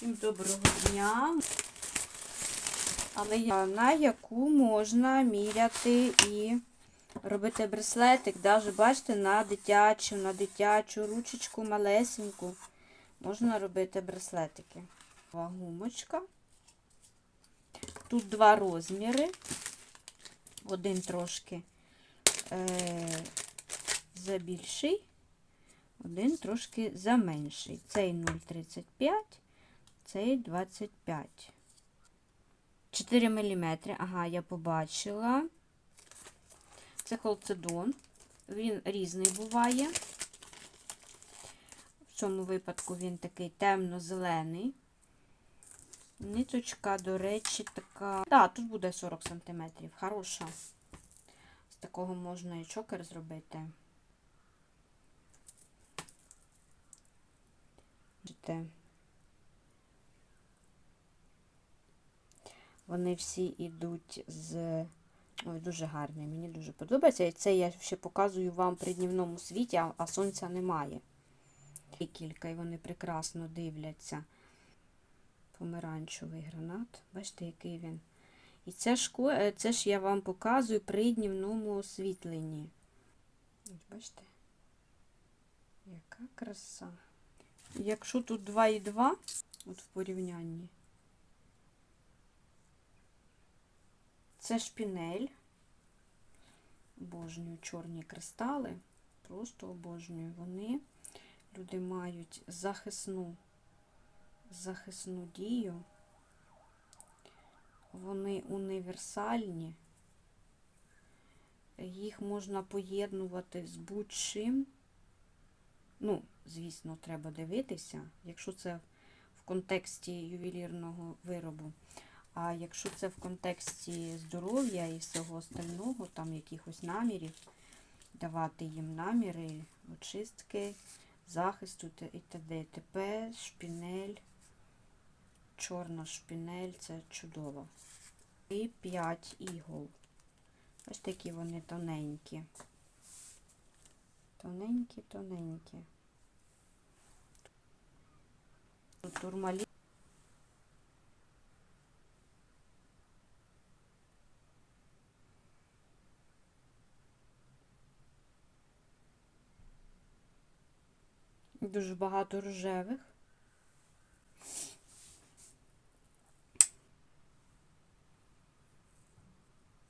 Всім доброго дня. Але я на яку можна міряти і робити браслетик, навіть бачите, на дитячу, на дитячу ручечку малесеньку. Можна робити браслетики. Гумочка. Тут два розміри. Один трошки е, забільший, один трошки заменший. Цей 0,35, цей 25. 4 мм. Ага, я побачила. Це холцедон. Він різний буває. В цьому випадку він такий темно-зелений. Ниточка, до речі, така. Так, тут буде 40 см. Хороша. З такого можна і чокер зробити. Бачите? Вони всі йдуть з. Ой, дуже гарний, мені дуже подобається. І це я ще показую вам при днівному світі, а, сонця немає. І кілька, і вони прекрасно дивляться. Помаранчевий гранат. Бачите, який він. І це ж, це ж я вам показую при днівному освітленні. Бачите? Яка краса. Якщо тут 2,2, от в порівнянні, це шпінель. Обожнюю чорні кристали. Просто обожнюю вони. Люди мають захисну, захисну дію. Вони універсальні. Їх можна поєднувати з будь-чим. Ну, звісно, треба дивитися, якщо це в контексті ювелірного виробу. А якщо це в контексті здоров'я і всього остального, там якихось намірів, давати їм наміри, очистки, захисту і т.д. т.п. шпінель, чорна шпінель це чудово. І 5 ігол. Ось такі вони тоненькі. Тоненькі, тоненькі. Турмалі. Дуже багато рожевих.